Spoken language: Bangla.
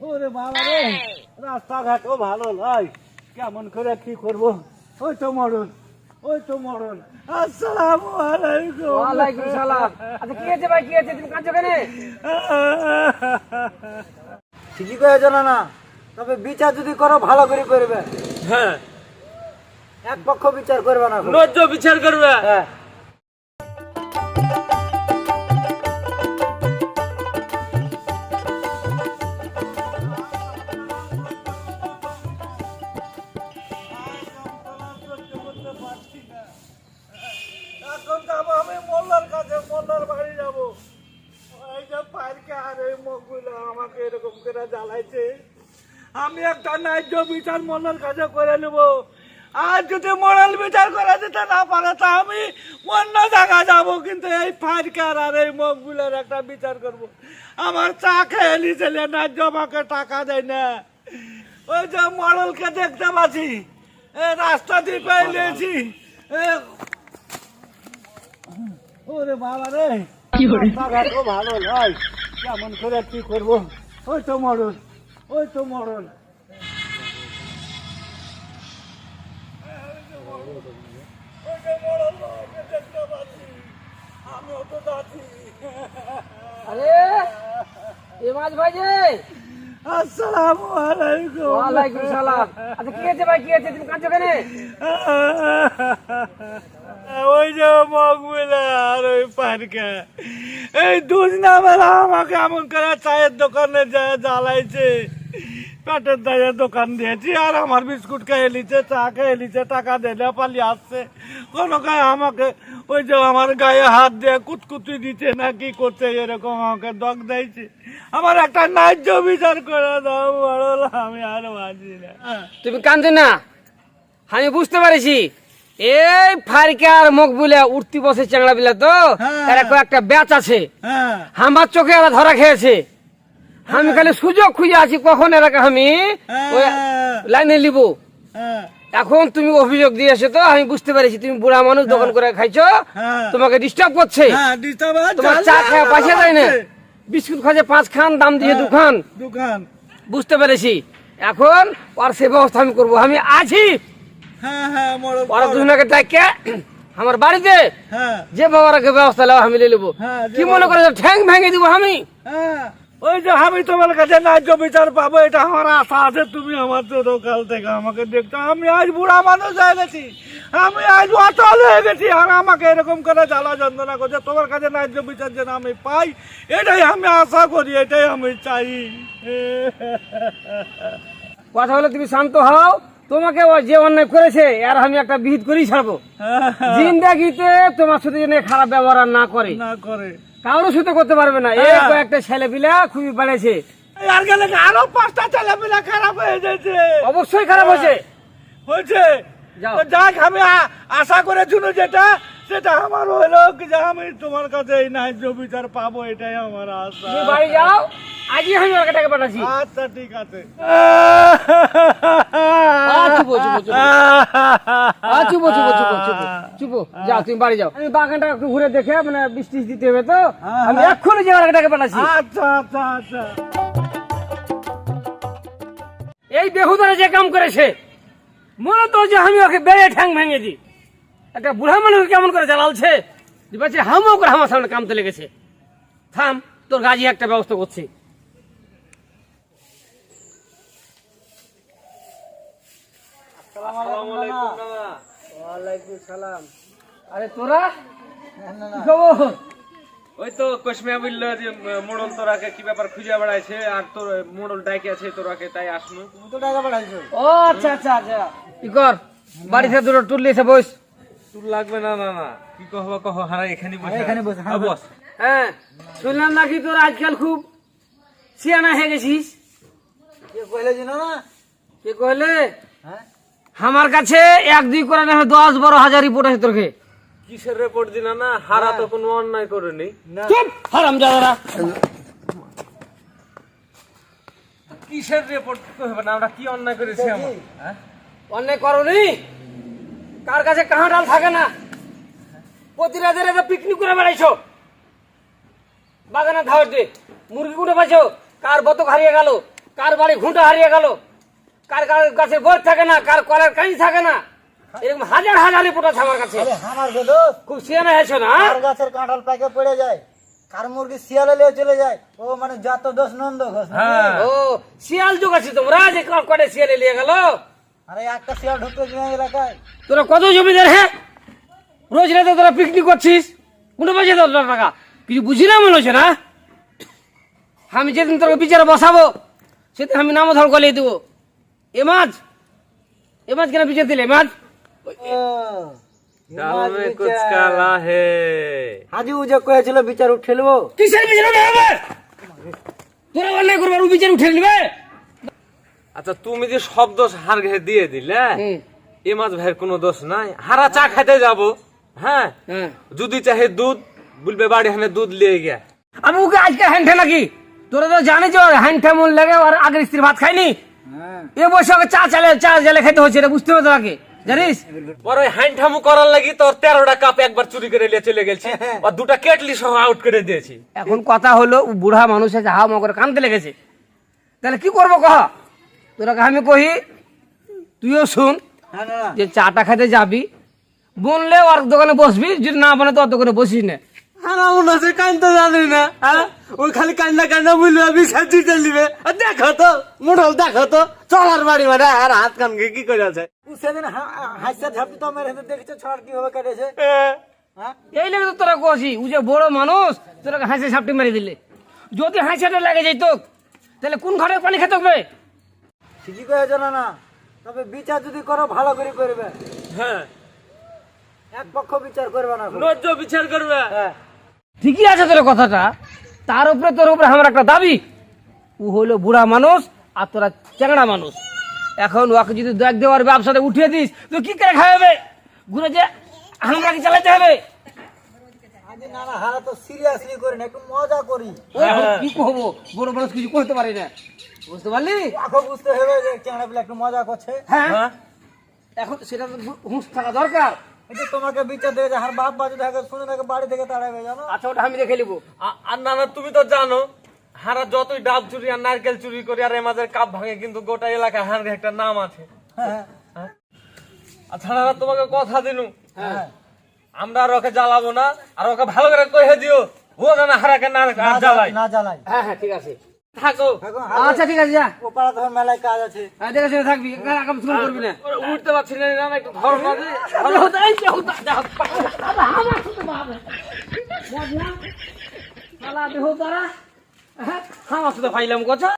ওরে বাবা রে রাস্তাঘাটও ভালো নয়। কেমন করে কি করব? ওই তো মরণ ওই তো মরণ। আসসালামু আলাইকুম। ওয়ালাইকুম সালাম। আচ্ছা কি আছে ভাই কি আছে তুমি কাঁদছো কেন? ঠিকই করে জানা না তবে বিচার যদি করো ভালো করে করবে। হ্যাঁ। এক পক্ষ বিচার করবে না। ন্যায্য বিচার করবে? হ্যাঁ। আমাকে এরকম করে জ্বালাইছে। আমি একটা ন্যায্য বিচার মোল্লার কাছে করে নেব। আর যদি মোরাল বিচার করা দিতে না পারে তা আমি অন্য জায়গা যাব কিন্তু এই ফারকার আর এই মুখগুলোর একটা বিচার করব। আমার চা খেয়ে নিয়েছিলে ন্যায্য আমাকে টাকা দেয় না। ওই যে মডেলকে দেখতে পাচ্ছি রাস্তা দিয়ে পেয়ে নিয়েছি ওরে বাবা রে ভালো নয়। কেমন করে কি করব? ওই তো মরণ ওই তো মরণ। আরে এমাজ ভাই যে আসসালামু আলাইকুম। ওয়ালাইকুম সালাম। আচ্ছা কি আছে ভাই কি আছে তুমি কাঁদছো কেন? ওই যে ওই আমাকে এমন করে চায়ের দোকানে জ্বালাইছে। দোকান দিয়েছি আর আমার বিস্কুট খেয়ে নিচ্ছে, চা খেয়ে নিচ্ছে, টাকা পালিয়ে আসছে। কোনো গায়ে আমাকে ওই যে আমার গায়ে হাত দিয়ে কুতকুতি দিচ্ছে না কি করছে এরকম আমাকে দগ দিয়েছে। আমার একটা ন্যায্য বিচার করে দাও, বড় আমি আর বাঁচি না। তুমি কাঁদছো না? আমি বুঝতে পারিছি। এই ফারিকে আর মুখ বলে উঠতি বসে চ্যাংড়া বিলা তো। হ্যাঁ। এরা কয়েকটা ব্যাচ আছে। হ্যাঁ। আমার চোখে এরা ধরা খেয়েছে। আমি খালি সুযোগ খুঁজে আছি কখন এরাকে আমি ওই হ্যাঁ। লাইনে নিব। হ্যাঁ। এখন তুমি অভিযোগ দিয়েছ তো আমি বুঝতে পেরেছি তুমি বুড়া মানুষ দোকান করে খাইছো। হ্যাঁ। তোমাকে ডিস্টার্ব করছে। হ্যাঁ তোমার চা খাওয়া পয়সা দেয় না। বিস্কুট খাচ্ছে পাঁচ খান দাম দিয়ে হ্যাঁ, দুখান। বুঝতে পেরেছি। এখন আর সে ব্যবস্থা আমি করব। আমি আছি। হ্যাঁ হ্যাঁ ওরা দুজনকে ডাকে আমার বাড়িতে হ্যাঁ। যে বাবারাকে ব্যবস্থা নেওয়া আমি নিয়ে নেব। হ্যাঁ, কি মনে করে ঠ্যাং ভেঙে দিব আমি? হ্যাঁ। ওই যে আমি তোমার কাছে ন্যায্য বিচার পাবো এটা আমার আশা আছে তুমি আমার ছোটকাল থেকে আমাকে দেখছ আমি আজ বুড়া মানুষ হয়ে গেছি। আমি আজ অচল হয়ে গেছি আর আমাকে এরকম করে জ্বালা যন্ত্রণা করছে তোমার কাছে ন্যায্য বিচার যেন আমি পাই এটাই আমি আশা করি এটাই আমি চাই। কথা হলে তুমি শান্ত হও। তোমাকে ও যে অন্যায় করেছে আর আমি একটা বিহিত করেই ছাড়বো। জিন্দাগিতে তোমার সাথে যেন খারাপ ব্যবহার না করে। না করে। কারোর সাথে করতে পারবে না। এই হ্যাঁ। কয়েকটা ছেলে পিলা খুবই বেড়েছে। আর গেলে আরও পাঁচটা ছেলেমেলা খারাপ হয়ে যাচ্ছে অবশ্যই খারাপ হয়েছে। হয়েছে। যাক আমি আশা করে শুনো যেটা সেটা আমার হলো যে আমি তোমার কাছে এই ন্যায্য বিচার পাবো এটাই আমার আশা। বাড়ি যাও আজই আমি ওকে টাকা পাঠাচ্ছি। আচ্ছা ঠিক আছে। চুপো, চুপো, চুপো। চুপো, চুপো, চুপো, চুপো, চুপো। যাও তুমি বাড়ি যাও। আমি বাগানটা একটু ঘুরে দেখে মানে বৃষ্টি দিতে হবে তো। হ্যাঁ, আমি হ্যাঁ। এক্ষুনি যে ওকে টাকা পাঠাচ্ছি আচ্ছা আচ্ছা আচ্ছা। এই বেহুদারা যে কাম করেছে মূলত যে আমি ওকে বেড়ে ঠ্যাং ভেঙে দিই। একটা বুড়া মানুষ কেমন করে জ্বালালছে? বলছে হামও করে আমার সামনে কামতে লেগেছে। থাম তোর গাজি একটা ব্যবস্থা করছি। ওয়ালাইকুম সালাম। আরে তোরা? খবর? ওই তো বলল যে মোড়ল তোরাকে কি ব্যাপার খুঁজে বেড়াইছে? আর তোর মোড়ল ডাইকে আছে তোরাকে তাই আসনু তুমি তো টাকা পাঠাইছো ও আচ্ছা আচ্ছা আচ্ছা। কি কর? বাড়িতে দুটো টুল এসে বস। তোর লাগবে না না না। কি কহবা কহ হারা এখানে বসে এখানে বসে, হ্যাঁ, বস। হ্যাঁ শুনলাম নাকি তোর আজকাল খুব সিয়ানা হয়ে গেছিস? কে কইলে জানো না? কে কহলে হ্যাঁ? আমার কাছে এক দুই করে না দশ বারো হাজার রিপোর্ট আছে তোকে কিসের রিপোর্ট দিনা না হারা তো কোনো অন্যায় করেনি। হারাম যাদারা কিসের রিপোর্ট কহবে না? আমরা কি অন্যায় করেছি আমরা? হ্যাঁ? অনেক করনি? কার কাছে কাহা ডাল থাকে না? প্রতি রাতে রাতে পিকনিক করে বেড়াইছো? বাগানে ধাওয়ার দিয়ে। মুরগি কুটে পাইছো? কার বতক হারিয়ে গেল? কার বাড়ি ঘুঁটা হারিয়ে গেল? কার কার গাছে গোল থাকে না কার কলার কাঁচি থাকে না এরকম হাজার হাজার রিপোর্ট আছে আমার কাছে। আমার গেদো খুব সিয়ানা হয়েছে না হ্যাঁ? কার গাছের কাঁঠাল পাকে পড়ে যায় কার মুরগি শিয়ালে লিয়ে চলে যায় ও মানে যত দোষ নন্দ ঘোষ হ্যাঁ। ও শিয়াল যুগ আছে তোমরা যে কটে শিয়ালে নিয়ে গেল? আরে একটা শিয়াল ঢুকতে যায় এলাকায়। তোরা কত জমিদার হ্যাঁ? রোজ রাতে তোরা পিকনিক করছিস? কোনো বাজে দশ লাখ টাকা। কিছু বুঝি না মনে হচ্ছে না? আমি যেদিন তোকে বিচারে বসাবো সেদিন আমি নাম ধর গলিয়ে দেবো। এ মাছ! এ মাছ কেন বিচার দিলে? এ মাছ! ও, দাম মে কুছ কালা হে। হাজি উজে কয়েছিল বিচার উঠেলবো। কিসের বিচার হবে আমার? তোরা অন্যায় করবার বিচার উঠে নিবে? আচ্ছা তুমি যে সব দোষ হার ঘে দিয়ে দিলে এ মাছ ভাইয়ের কোনো দোষ নাই। হারা চা খাইতে যাব হ্যাঁ? হ্যাঁ। যদি চাহে দুধ বলবে বাড়ি হানে দুধ লিয়ে গিয়া। আমি ওকে আজকে হ্যান্ডে নাকি তোরা তো জানিস হ্যান্ডে মন লাগে আর আগের স্ত্রী ভাত খাইনি। এ বসে ওকে চা চালে চা জেলে খেতে হচ্ছে এটা বুঝতে হবে তোরাকে জানিস? পর ওই হ্যান্ডামু করার লাগি তোর তেরোটা কাপ একবার চুরি করে নিয়ে চলে গেছি আর দুটা কেটলি সহ আউট করে দিয়েছি। এখন কথা হলো ও বুড়া মানুষ আছে হাওয়া করে কানতে লেগেছে। তাহলে কি করব কহ? তোরাকে আমি কহি তুইও শুন না যে চাটা খেতে যাবি বললে ওর দোকানে বসবি যদি না বলে তো ওর দোকানে বসিস না। হারা আছে কান্দতে জানি না হ্যাঁ? ওই খালি দেখো তো মোটল দেখো তো চলার বাড়ি মানে আর হাত কি করে আছে? সেদিন হাসা ঝাপটি তো মেরে দেখেছ ছড় কীভাবে কেটেছে। হ্যাঁ? এই লেগে তো তোরা কষি ও যে বড় মানুষ তোরাকে হাসি সাপটি মেরে দিলে। যদি হাসিটা লেগে যেত তাহলে কোন ঘরে পানি খেতে হবে? ঠিকই কয়েছো না না তবে বিচার যদি করো ভালো করে করবে। হ্যাঁ। এক পক্ষ বিচার করবে না খুব। বিচার করবে? হ্যাঁ। ঠিকই আছে তোর কথাটা। তার উপরে তোর উপরে আমার একটা দাবি। ও হলো বুড়া মানুষ আর তোরা চ্যাংড়া মানুষ। এখন ওকে যদি দেখ দেওয়ার ব্যবসাটা উঠিয়ে দিস তো কি করে খাওয়াবে? ঘুরে যে আমরা কি চালাতে হবে। আজ না না হারা তো সিরিয়াসলি করি না একটু মজা করি। এখন কি করব? বড় মানুষ কিছু করতে পারি না। বুঝতে পারলি? এখন বুঝতে হবে যে চেংড়া একটু মজা করছে। হ্যাঁ। হ্যাঁ। এখন সেটা তো হুঁশ থাকা দরকার। এটা তোমাকে বিচার দেবে হার বাপ বাজু দেখে শুনে দেখে বাড়ি থেকে তাড়াবে জানো? আচ্ছা ওটা আমি দেখে নিবো। আর না না তুমি তো জানো হারা যতই ডাব চুরি আর নারকেল চুরি করি আর এমাজের কাপ ভাঙে কিন্তু গোটা এলাকায় হার একটা নাম আছে। হ্যাঁ। আচ্ছা না তোমাকে কথা দিনু। হ্যাঁ। আমরা আর ওকে জ্বালাবো না আর ওকে ভালো করে কহে দিও। ও যেন হারাকে না না আর জ্বালাই না জ্বালাই হ্যাঁ হ্যাঁ ঠিক আছে। থাকো। আচ্ছা ঠিক আছে যা। ও পাড়া তখন মেলায় কাজ আছে। হ্যাঁ দেখে শুনে থাকবি। আগাম শুরু করবি না। উঠতে পারছি না না, না, একটু ধরো না রে। এই যে হুতা, যা, আমার সাথে বাবে। বুঝলাম? শালা দেহ তারা, হ্যাঁ, আমার সাথে ফাইলাম কথা